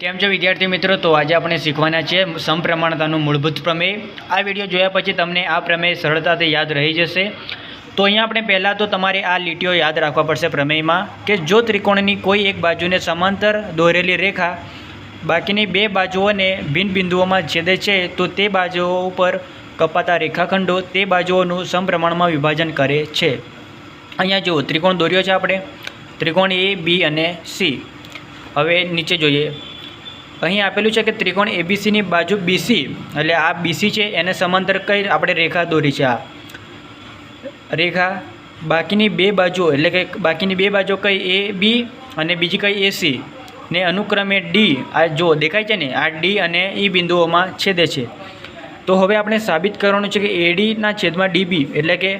કેમ છો વિદ્યાર્થી મિત્રો? તો આજે આપણે શીખવાના છે સમપ્રમાણતાનું મૂળભૂત પ્રમેય. આ વીડિયો જોયા પછી તમને આ પ્રમેય સરળતાથી યાદ રહી જશે. તો અહીંયા આપણે પહેલાં તો તમારે આ લીટીઓ યાદ રાખવા પડશે પ્રમેયમાં કે જો ત્રિકોણની કોઈ એક બાજુને સમાંતર દોરેલી રેખા બાકીની બે બાજુઓને ભિન્ન બિંદુઓમાં છેદે છે, તો તે બાજુઓ ઉપર કપાતા રેખાખંડો તે બાજુઓનું સમપ્રમાણમાં વિભાજન કરે છે. અહીંયા જુઓ, ત્રિકોણ દોર્યો છે આપણે. ત્રિકોણ એ બી અને સી હવે નીચે જોઈએ. અહીં આપેલું છે કે ત્રિકોણ એબીસીની બાજુ બીસી એટલે આ બીસી છે, એને સમાંતર કઈ આપણે રેખા દોરી છે આ. રેખા, બાકીની બે બાજુઓ, એટલે કે બાકીની બે બાજુ કઈ એ બી અને બીજી કઈ એ સી ને અનુક્રમે ડી આ જો દેખાય છે ને, આ ડી અને ઈ બિંદુઓમાં છેદે છે. તો હવે આપણે સાબિત કરવાનું છે કે એડીના છેદમાં ડીબી એટલે કે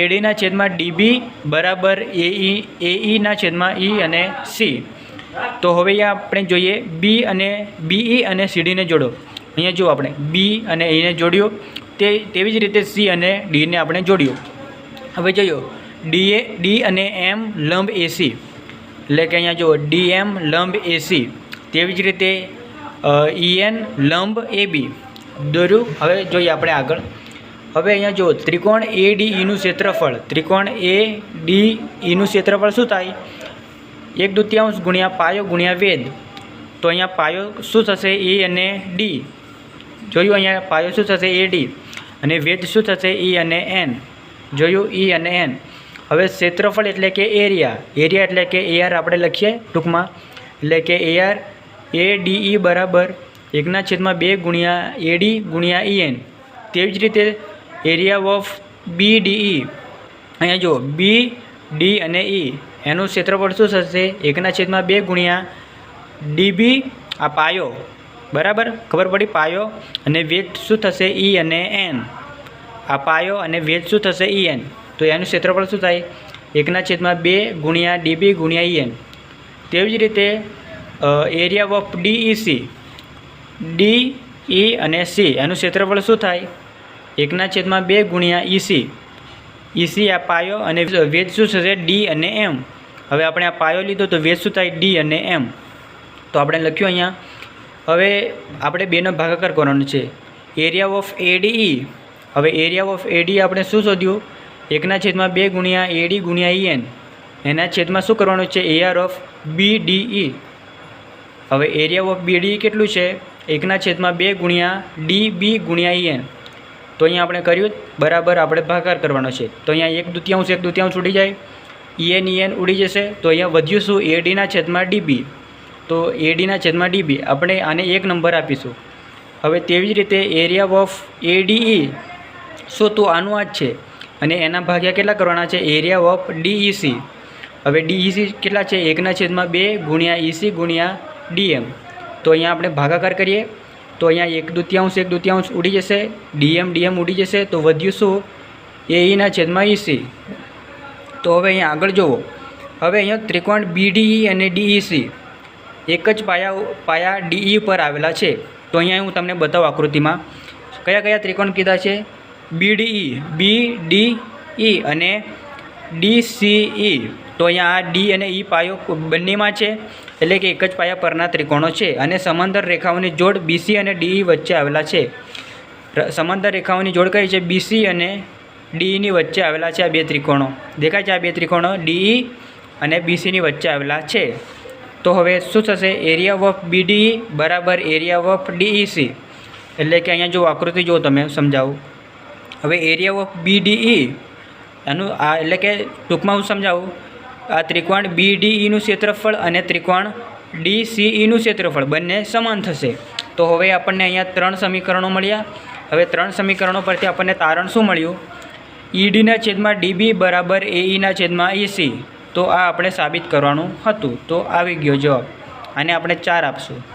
એડીના છેદમાં ડીબી બરાબર એઈ એઈના છેદમાં ઈ અને સી તો હવે અહીંયા આપણે જોઈએ બી અને બીઈ અને સીડીને જોડો. અહીંયા જુઓ આપણે. બી અને એને જોડ્યો. તે તેવી જ રીતે સી અને ડીને આપણે જોડ્યો. હવે જોયો ડી એ ડી અને એમ લંબ એસી એટલે કે અહીંયા જુઓ. ડી એમ લંબ એસી તેવી જ રીતે ઈએન લંબ એ બી દોર્યું. હવે જોઈએ આપણે આગળ. હવે અહીંયા જુઓ. ત્રિકોણ એ ડી ઈનું ક્ષેત્રફળ. ત્રિકોણ એ ડી ઈનું ક્ષેત્રફળ શું થાય? એક દૃત્યાંશ ગુણ્યા પાયો ગુણ્યા વેદ. તો અહીંયા પાયો શું થશે? એ અને ડી જોયું અહીંયા પાયો શું થશે? એ ડી અને વેદ શું થશે? ઈ અને એન જોયું? ઈ અને એન હવે ક્ષેત્રફળ એટલે કે એરિયા. એરિયા એટલે કે એઆર આપણે લખીએ ટૂંકમાં. એટલે કે એઆર એ ડીઈ બરાબર એકના છેદમાં બે ગુણ્યા એડી ગુણ્યા ઈએન તેવી જ રીતે એરિયા ઓફ બી ડીઈ અહીંયા જુઓ. બી ડી અને ઈ એનું ક્ષેત્રફળ શું થશે? એકના છેદમાં બે ગુણ્યા ડીબી આ પાયો. બરાબર? ખબર પડી? પાયો અને વેટ શું થશે? ઈ અને એન. આ પાયો અને વેટ શું થશે? E N. તો એનું ક્ષેત્રફળ શું થાય? એકના છેદમાં બે ગુણ્યા ડીબી ગુણ્યા ઈ એન. તેવી જ રીતે area of DEC D, E અને સી. એનું ક્ષેત્રફળ શું થાય? એકના છેદમાં બે ગુણ્યા ઈસી ઈસી આ પાયો અને વેદ શું થશે? ડી અને એમ હવે આપણે આ પાયો લીધો તો વેદ શું થાય? ડી અને એમ તો આપણે લખ્યું અહીંયા. હવે આપણે બેનો ભાગાકાર કરવાનો છે. એરિયા ઓફ એડીઈ હવે એરિયા ઓફ એડી આપણે શું શોધ્યું? એકના છેદમાં બે ગુણ્યા એડી ગુણ્યા ઈએન એના છેદમાં શું કરવાનું છે? એઆર ઓફ બી ડીઈ હવે એરિયા ઓફ બીડી કેટલું છે? એકના છેદમાં બે ગુણ્યા ડી બી ગુણ્યા ઈએન તો અહીંયા આપણે કર્યું બરાબર આપણે ભાગાકાર કરવાનો છે. તો અહીંયા એક દુત્યાંશ એક દુત્યાંશ ઉડી જાય. ઈએન ઈએન ઉડી જશે. તો અહીંયા વધ્યું શું? એડીના છેદમાં ડીબી. તો એડીના છેદમાં ડીબી. આપણે આને એક નંબર આપીશું. હવે તેવી જ રીતે એરિયા ઓફ એડીઈ શું? તો આનું આ જ છે. અને એના ભાગ્યા કેટલા કરવાના છે? એરિયા ઓફ ડીઈસી હવે ડીઈસી કેટલા છે? એકના છેદમાં બે ગુણ્યા ઈસી ગુણ્યા ડીએમ તો અહીંયા આપણે ભાગાકાર કરીએ. તો અહીંયા એક દુત્યાંશ એક દુત્યાંશ ઉડી જશે. ડીએમ ડીએમ ઉડી જશે. તો વધ્યું શું? એઈના છેદમાં ઈસી તો હવે અહીંયા આગળ જુઓ હવે અહીંયા ત્રિકોણ બીડીઈ અને ડીઈસી એક જ પાયા પાયા ડીઈ પર આવેલા છે. તો અહીંયા હું તમને બતાવું આકૃતિમાં. કયા કયા ત્રિકોણ કીધા છે? બીડીઈ બી ડી ઈ અને ડીસીઈ તો અહીંયા આ ડી અને ઈ પાયો બંનેમાં છે. એટલે કે એક જ પાયા પરના ત્રિકોણો છે. અને સમાંતર રેખાઓની જોડ બીસી અને ડીઈ વચ્ચે આવેલા છે. સમાંતર રેખાઓની જોડ કઈ છે? બીસી અને ડીઈની વચ્ચે આવેલા છે આ બે ત્રિકોણો. દેખાય છે આ બે ત્રિકોણો ડીઈ અને બીસીની વચ્ચે આવેલા છે. તો હવે શું થશે? એરિયા ઓફ બીડીઈ બરાબર એરિયા ઓફ ડીઈસી. એટલે કે અહીંયા જો આકૃતિ જો તમે, સમજાવું. હવે એરિયા ઓફ બીડીઈ, એનું આ એટલે કે ટૂંકમાં હું સમજાવું. આ ત્રિકોણ બીડીઈનું ક્ષેત્રફળ અને ત્રિકોણ ડીસીઈનું ક્ષેત્રફળ બંને સમાન થશે. તો હવે આપણને અહીંયા ત્રણ સમીકરણો મળ્યા. હવે ત્રણ સમીકરણો પરથી આપણને તારણ શું મળ્યું? ઈડીના છેદમાં ડીબી બરાબર એઈના છેદમાં ઈસી તો આ આપણે સાબિત કરવાનું હતું. તો આવી ગયો જવાબ. આને આપણે ચાર આપશું.